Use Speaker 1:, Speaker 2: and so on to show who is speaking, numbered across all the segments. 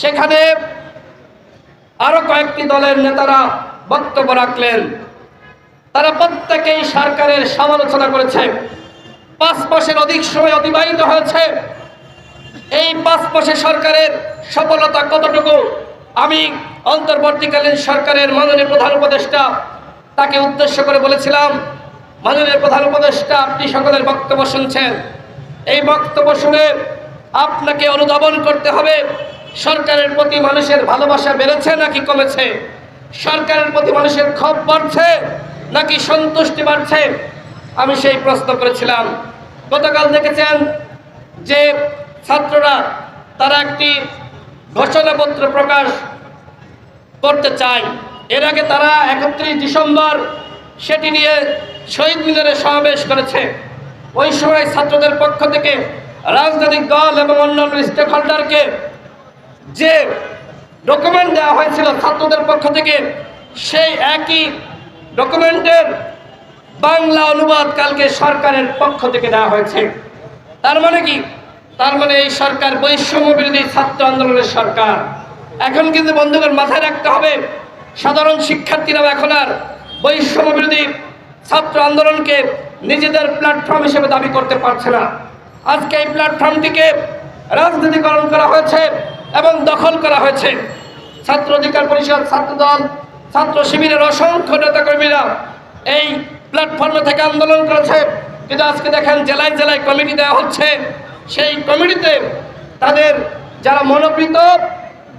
Speaker 1: সেখানে আরও কয়েকটি দলের নেতারা বক্তব্য রাখলেন। তারা প্রত্যেকেই সরকারের সমালোচনা করেছে। পাঁচ মাসের অধিক সময় অতিবাহিত হয়েছে। এই পাঁচ মাসে সরকারের সফলতা কতটুকু? আমি অন্তর্বর্তীকালীন সরকারের মাননীয় প্রধান উপদেষ্টা তাকে উদ্দেশ্য করে বলেছিলাম, মাননীয় প্রধান উপদেষ্টা, আপনি সকলের বক্তব্য শুনছেন। এই বক্তব্য শুনে আপনাকে অনুধাবন করতে হবে। সরকারের প্রতি মানুষের ভালোবাসা বেড়েছে নাকি কমেছে? সরকারের প্রতি মানুষের ক্ষোভ বাড়ছে নাকি সন্তুষ্টি বাড়ছে? আমি সেই প্রশ্ন করেছিলাম। গতকাল দেখেছেন যে ছাত্ররা তারা একটি ঘোষণাপত্র প্রকাশ করতে চায়। এর আগে তারা একত্রিশ ডিসেম্বর সেটি নিয়ে শহীদ মিনারে সমাবেশ করেছে। ওই সময় ছাত্রদের পক্ষ থেকে রাজনৈতিক দল এবং অন্যান্য স্টেক হোল্ডারকে যে ডকুমেন্ট দেওয়া হয়েছিল ছাত্রদের পক্ষ থেকে, সেই একই ডকুমেন্টের বাংলা অনুবাদ কালকে সরকারের পক্ষ থেকে দেওয়া হয়েছে। তার মানে কি? তার মানে এই সরকার বৈষম্য বিরোধী ছাত্র আন্দোলনের সরকার। এখন কিন্তু বন্ধুগণ মাথায় রাখতে হবে, সাধারণ শিক্ষার্থীরাও এখন আর বৈষম্য বিরোধী ছাত্র আন্দোলনকে নিজেদের প্ল্যাটফর্ম হিসেবে দাবি করতে পারছে না। আজকে এই প্ল্যাটফর্মটিকে রাজনীতিকরণ করা হয়েছে। এবং দখল করা হয়েছে। ছাত্র অধিকার পরিষদ ছাত্রদল ছাত্র শিবিরের অসংখ্য নেতাকর্মীরা এই প্ল্যাটফর্মে থেকে আন্দোলন করেছে। কিন্তু আজকে দেখেন, জেলায় জেলায় কমিটি দেওয়া হচ্ছে। সেই কমিটিতে তাদের যারা মনোপ্রীত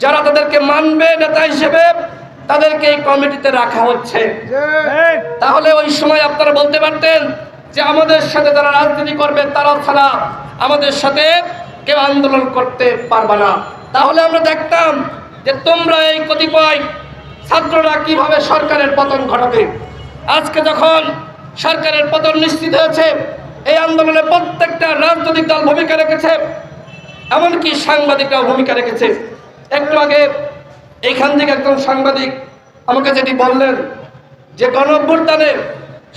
Speaker 1: যারা তাদেরকে মানবে, নেতা হিসেবে, তাদেরকে এই কমিটিতে রাখা হচ্ছে। তাহলে ওই সময় আপনারা বলতে পারতেন যে আমাদের সাথে যারা রাজনীতি করবে, তারা ছাড়া আমাদের সাথে কেউ আন্দোলন করতে পারবে না। তাহলে আমরা দেখতাম যে তোমরা এই কতিপয় ছাত্ররা কীভাবে সরকারের পতন ঘটাবে। আজকে যখন সরকারের পতন নিশ্চিত হয়েছে, এই আন্দোলনে প্রত্যেকটা রাজনৈতিক দল ভূমিকা রেখেছে, এমনকি সাংবাদিকরাও ভূমিকা রেখেছে। একটু আগে এইখান থেকে একজন সাংবাদিক আমাকে যেটি বললেন যে গণঅভ্যুত্থানে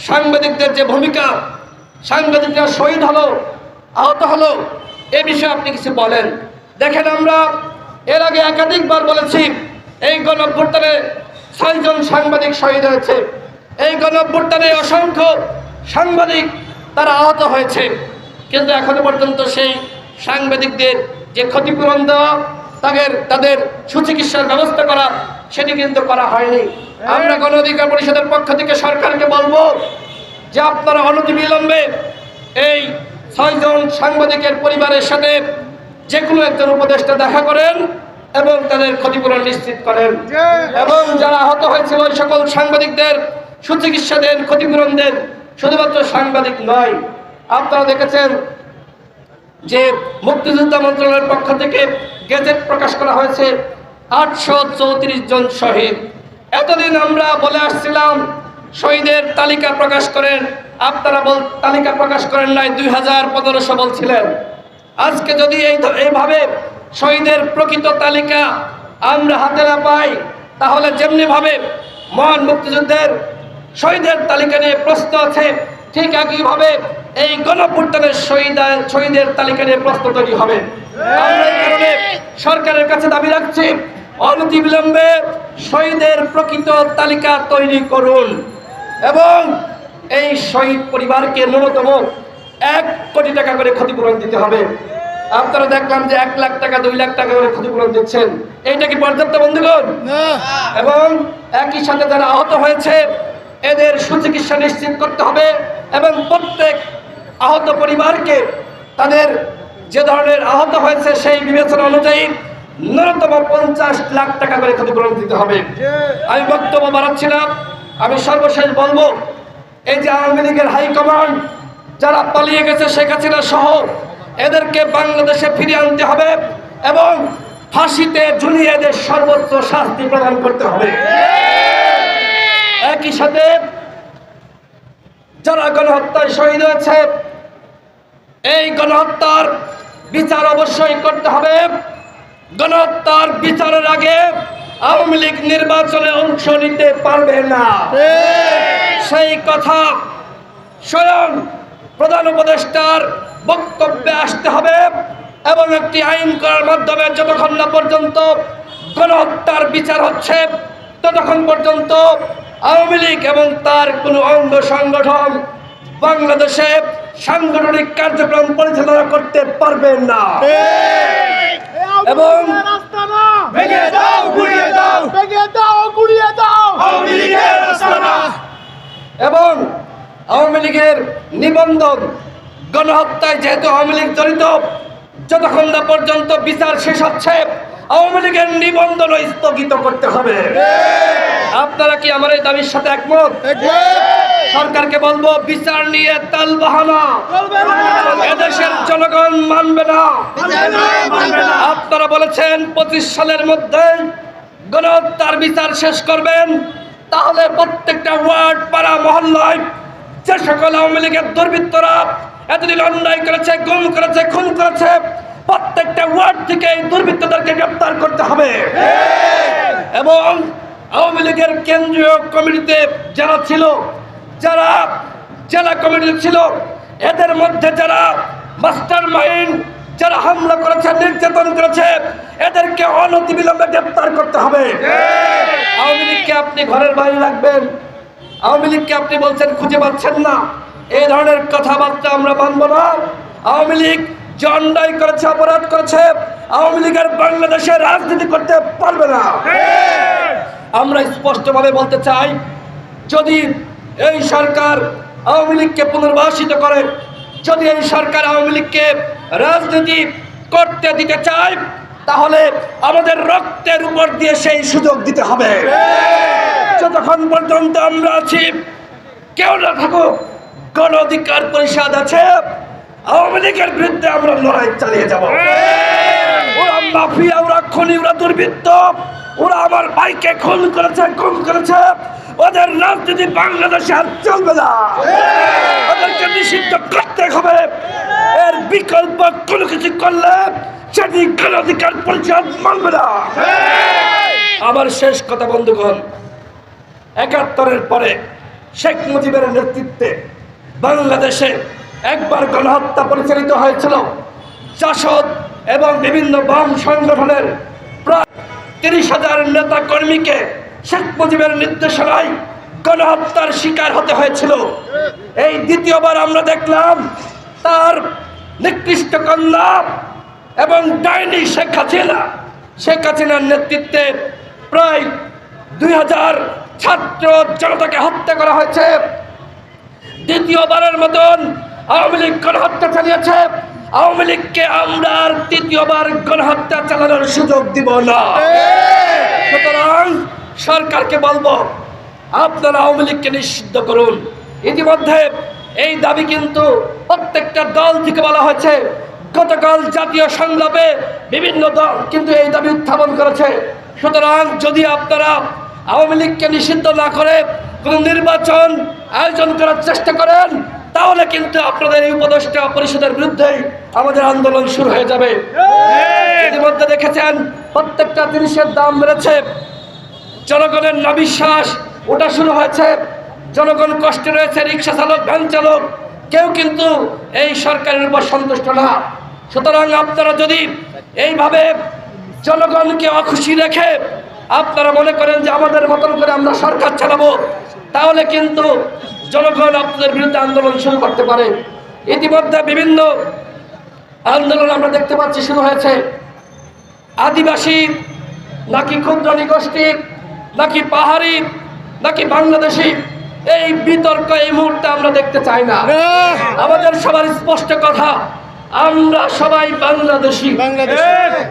Speaker 1: সাংবাদিকদের যে ভূমিকা, সাংবাদিকরা শহীদ হলো, আহত হলো, এ বিষয়ে আপনি কিছু বলেন। দেখেন আমরা এর আগে একাধিকবার বলেছি এই গণঅভ্যুত্থানে ছয়জন সাংবাদিক শহীদ হয়েছে। এই গণঅভ্যুত্থানে অসংখ্য সাংবাদিক তারা আহত হয়েছে। কিন্তু এখনও পর্যন্ত সেই সাংবাদিকদের যে ক্ষতিপূরণ দেওয়া তাদের তাদের সুচিকিৎসার ব্যবস্থা করা সেটি কিন্তু করা হয়নি। আমরা গণ অধিকার পরিষদের পক্ষ থেকে সরকারকে বলব যে আপনারা অনতিবিলম্বে এই ছয়জন সাংবাদিকের পরিবারের সাথে যে কোনো একজন উপদেষ্টা দেখা করেন এবং তাদের ক্ষতিপূরণ নিশ্চিত করেন। এবং যারা আহত হয়েছিল ওই সকল সাংবাদিকদের সুচিকিৎসা দেন, ক্ষতিপূরণ দেন, শুধুমাত্র সাংবাদিক নয়। আপনারা দেখেছেন যে মুক্তিযোদ্ধা মন্ত্রণালয়ের পক্ষ থেকে গেজেট প্রকাশ করা হয়েছে, আটশো চৌত্রিশ জন শহীদ। এতদিন আমরা বলে আসছিলাম, শহীদের তালিকা প্রকাশ করেন। আপনারা তালিকা প্রকাশ করেন নাই, দুই হাজার পনেরোশো বলছিলেন। আজকে যদি এই এইভাবে শহীদের প্রকৃত তালিকা আমরা হাতে না পাই, তাহলে যেমনিভাবে মহান মুক্তিযুদ্ধের শহীদের তালিকা নিয়ে প্রশ্ন আছে, ঠিক একইভাবে এই গণপুত্তনের শহীদ শহীদের তালিকা নিয়ে প্রশ্ন তৈরি হবে। সরকারের কাছে দাবি রাখছি, অনতিবিলম্বে শহীদের প্রকৃত তালিকা তৈরি করুন এবং এই শহীদ পরিবারকে ন্যূনতম এক কোটি টাকা করে ক্ষতিপূরণ দিতে হবে। আপনারা দেখলাম যে এক লাখ টাকা দুই লাখ টাকা করে ক্ষতিপূরণ দিচ্ছেন। এইটা কি পর্যাপ্ত বন্ধুগণ? এবং একই সাথে যারা আহত হয়েছে এদের সুচিকিৎসা নিশ্চিত করতে হবে এবং প্রত্যেক আহত পরিবারকে তাদের যে ধরনের আহত হয়েছে সেই বিবেচনা অনুযায়ী ন্যূনতম পঞ্চাশ লাখ টাকা করে ক্ষতিপূরণ দিতে হবে। আমি বক্তব্য বাড়াচ্ছিলাম আমি সর্বশেষ বলব এই যে আওয়ামী লীগের হাইকমান্ড যারা পালিয়ে গেছে শেখ হাসিনা সহ এদেরকে বাংলাদেশে ফিরিয়ে আনতে হবে এবং ফাঁসিতে ঝুলিয়ে এদের সর্বোচ্চ শাস্তি প্রদান করতে হবে। একই সাথে যারা গণহত্যায় শহীদ হয়েছে এই গণহত্যার বিচার অবশ্যই করতে হবে। গণহত্যার বিচারের আগে আওয়ামী লীগ নির্বাচনে অংশ নিতে পারবে না। সেই কথা স্বয়ং প্রধান উপদেষ্টার বক্তব্যে আসতে হবে এবং একটি আইন করার মাধ্যমে যতক্ষণ না পর্যন্ত গণহত্যার বিচার হচ্ছে ততক্ষণ পর্যন্ত আওয়ামী লীগ এবং তার কোনো অঙ্গ সংগঠন বাংলাদেশে সাংগঠনিক কার্যক্রম পরিচালনা করতে পারবে না। এবং
Speaker 2: ভেঙে দাও গুড়িয়ে দাও।
Speaker 3: ভেঙে দাও গুড়িয়ে দাও।
Speaker 2: আওয়ামী লীগের আস্তানা
Speaker 1: এবং আওয়ামী লীগের নিবন্ধন গণহত্যায় যেহেতু আওয়ামী লীগ জড়িত যতক্ষণ না পর্যন্ত বিচার শেষ হচ্ছে আওয়ামী লীগের নিবন্ধন স্থগিত করতে হবে। আপনারা কি আমার এই দাবির সাথে একমত? সরকারকে বলব বিচার নিয়ে তাল বাহানা। এদেশের জনগণ মানবে না। আপনারা বলেছেন পঁচিশ সালের মধ্যে গণহত্যার বিচার শেষ করবেন তাহলে প্রত্যেকটা ওয়ার্ড পাড়া মহল্লায় যে সকল আওয়ামী লীগের দুর্বৃত্তরা এতদিন অন্যায় করেছে গুম করেছে খুন করেছে প্রত্যেকটা ওয়ার্ড থেকে এই দুর্বৃত্তদেরকে গ্রেপ্তার করতে হবে। এবং আওয়ামী লীগের কেন্দ্রীয় কমিটিতে যারা ছিল যারা জেলা কমিটিতে ছিল এদের মধ্যে যারা মাস্টার মাইন্ড যারা হামলা করেছে নির্যাতন করেছে এদেরকে অনতিবিলম্বে গ্রেপ্তার করতে হবে। আওয়ামী লীগকে আপনি ঘরের বাইরে রাখবেন। আওয়ামী লীগকে আপনি বলছেন, খুঁজে পাচ্ছেন না। এই ধরনের কথাবার্তা আমরা মানব না। আওয়ামী লীগ অন্যায় করেছে, অপরাধ করেছে। আওয়ামী লীগের বাংলাদেশে রাজনীতি করতে পারবে না। আমরা স্পষ্টভাবে বলতে চাই, যদি এই সরকার আওয়ামী লীগকে পুনর্বাসিত করে, যদি এই সরকার আওয়ামী লীগকে রাজনীতি করতে দিতে চায়, তাহলে আমাদের রক্তের উপর দিয়ে সেই সুযোগ দিতে হবে। যতক্ষণ পর্যন্ত আমরা আছি কেউ না থাকুক গণ অধিকার পরিষদ আছে আওয়ামী লীগের বিরুদ্ধে আমরা লড়াই চালিয়ে যাব। ওরা মাফিয়া ওরা খনি ওরা দুর্বৃত্ত ওরা আমার ভাইকে খুন করেছে খুন করেছে ওদের রাজনীতি বাংলাদেশে আর চলবে না। ওদেরকে নিষিদ্ধ করতে হবে। এর বিকল্প কোনো কিছু করলে সেটি গণ অধিকার পরিষদ মানবে না। আমার শেষ কথা বন্ধুগণ একাত্তরের পরে শেখ মুজিবের নেতৃত্বে বাংলাদেশে একবার গণহত্যা পরিচালিত হয়েছিল। জাসদ এবং বিভিন্ন বাম সংগঠনের প্রায় তিরিশ হাজার নেতা কর্মীকে শেখ মুজিবের নির্দেশনায় গণহত্যার শিকার হতে হয়েছিল। এই দ্বিতীয়বার আমরা দেখলাম তার নিকৃষ্ট কন্যা এবং ডাইনি শেখ হাসিনা। শেখ হাসিনার নেতৃত্বে প্রায় দুই হাজার ছাত্র জনতাকে হত্যা করা হয়েছে। দ্বিতীয়বারের মতন আওয়ামী লীগ গণহত্যা চালিয়েছে। আওয়ামী লীগকে আমরা আর তৃতীয়বার গণহত্যা চালানোর সুযোগ দিব না। সুতরাং সরকারকে বলব, আপনারা আওয়ামী লীগকে নিষিদ্ধ করুন। ইতিমধ্যে এই দাবি কিন্তু প্রত্যেকটা দল থেকে বলা হয়েছে। গতকাল জাতীয় সংলাপে বিভিন্ন দল কিন্তু এই দাবি উত্থাপন করেছে। সুতরাং যদি আপনারা আওয়ামী লীগকে নিষিদ্ধ না করে কোনো নির্বাচন আয়োজন করার চেষ্টা করেন তাহলে কিন্তু আপনাদের এই উপদেষ্টা পরিষদের বিরুদ্ধেই আমাদের আন্দোলন শুরু হয়ে যাবে। ইতিমধ্যে দেখেছেন প্রত্যেকটা জিনিসের দাম বেড়েছে। জনগণের নবিশ্বাস ওটা শুরু হয়েছে। জনগণ কষ্টে রয়েছে রিক্সা চালক ভ্যান চালক। কেউ কিন্তু এই সরকারের উপর সন্তুষ্ট না। সুতরাং আপনারা যদি এইভাবে জনগণকে অখুশি রেখে আপনারা মনে করেন যে আমাদের মতন করে আমরা সরকার চালাবো তাহলে কিন্তু জনগণ আপনাদের বিরুদ্ধে আন্দোলন শুরু করতে পারে। ইতিমধ্যে বিভিন্ন আন্দোলন আমরা দেখতে পাচ্ছি শুরু হয়েছে। আদিবাসী নাকি ক্ষুদ্র নিগোষ্ঠী নাকি পাহাড়ি নাকি বাংলাদেশি এই বিতর্ক এই মুহূর্তে আমরা দেখতে চাই না। আমাদের সবার স্পষ্ট কথা আমরা সবাই বাংলাদেশি।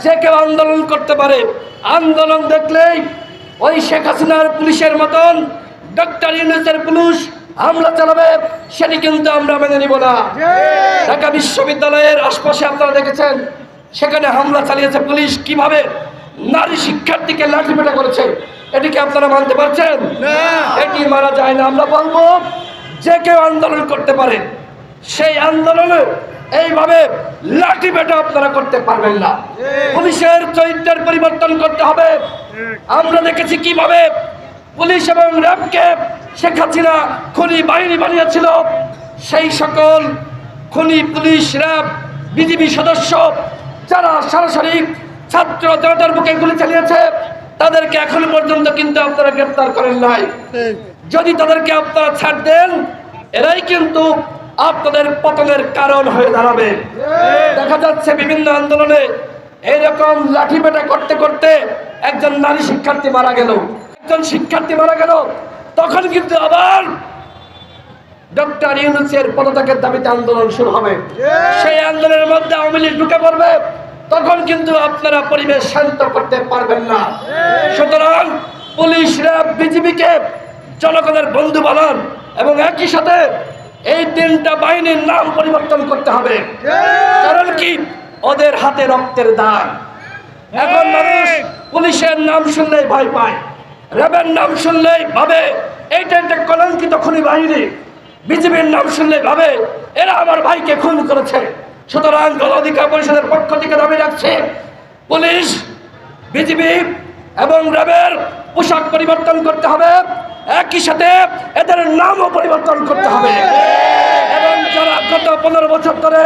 Speaker 1: যে কেউ আন্দোলন করতে পারে আন্দোলন দেখলেই ওই শেখ হাসিনার পুলিশের মতন ডক্টর ইউনুসের পুলিশ হামলা চালাবে সেটি কিন্তু আমরা মেনে নিব না। ঢাকা বিশ্ববিদ্যালয়ের আশপাশে আপনারা দেখেছেন সেখানে হামলা চালিয়েছে পুলিশ কীভাবে নারী শিক্ষার্থীকে লাঠিপেটা করেছে এটিকে আপনারা মানতে পারছেন? এটি মারা যায় না। আমরা বলব যে কেউ আন্দোলন করতে পারে সেই আন্দোলনে এইভাবে লাঠি পেটা আপনারা করতে পারবেন না। পুলিশের চরিত্রের পরিবর্তন করতে হবে। আমরা দেখেছি কীভাবে পুলিশ এবং র্যাবকে শেখ হাসিনা খনি বাহিনী বানিয়েছিল। সেই সকল খনি পুলিশ র্যাব বিজিবি সদস্য যারা সরাসরি ছাত্র জনতার বুকে গুলি চালিয়েছে তাদেরকে এখন পর্যন্ত কিন্তু আপনারা গ্রেপ্তার করেন নাই। যদি তাদেরকে আপনারা ছাড় দেন এরাই কিন্তু আপনাদের পতনের কারণ হয়ে দাঁড়াবে। দেখা যাচ্ছে বিভিন্ন আন্দোলনে এইরকম লাঠি পেটা করতে করতে একজন নারী শিক্ষার্থী মারা গেল। একজন শিক্ষার্থী মারা গেল। তখন কিন্তু আবার ডক্টর ইউনুসের পদত্যাগের দাবিতে আন্দোলন শুরু হবে। সেই আন্দোলনের মধ্যে আওয়ামী লীগ ঢুকে পড়বে। তখন কিন্তু আপনারা পরিবেশ শান্ত করতে পারবেন না। সুতরাং পুলিশ র্যাব বিজিবিকে জনগণের বন্ধু বানান এবং একই সাথে এই তিনটা বাহিনীর নাম পরিবর্তন করতে হবে। কারণ কি? ওদের হাতে রক্তের দাগ। এখন মানুষ পুলিশের নাম শুনলেই ভয় পায়। র্যাবের নাম শুনলেই ভাবে এইটা একটা কলঙ্কিত খুনি বাহিনী। বিজেপির নাম শুনলেই ভাবে এরা আমার ভাইকে খুন করেছে। সুতরাং গণ অধিকার পরিষদের পক্ষ থেকে দাবি রাখছে পুলিশ বিজেপি এবং র্যাবের পোশাক পরিবর্তন করতে হবে। একই সাথে এদের নামও পরিবর্তন করতে হবে। এবং যারা গত পনেরো বছর ধরে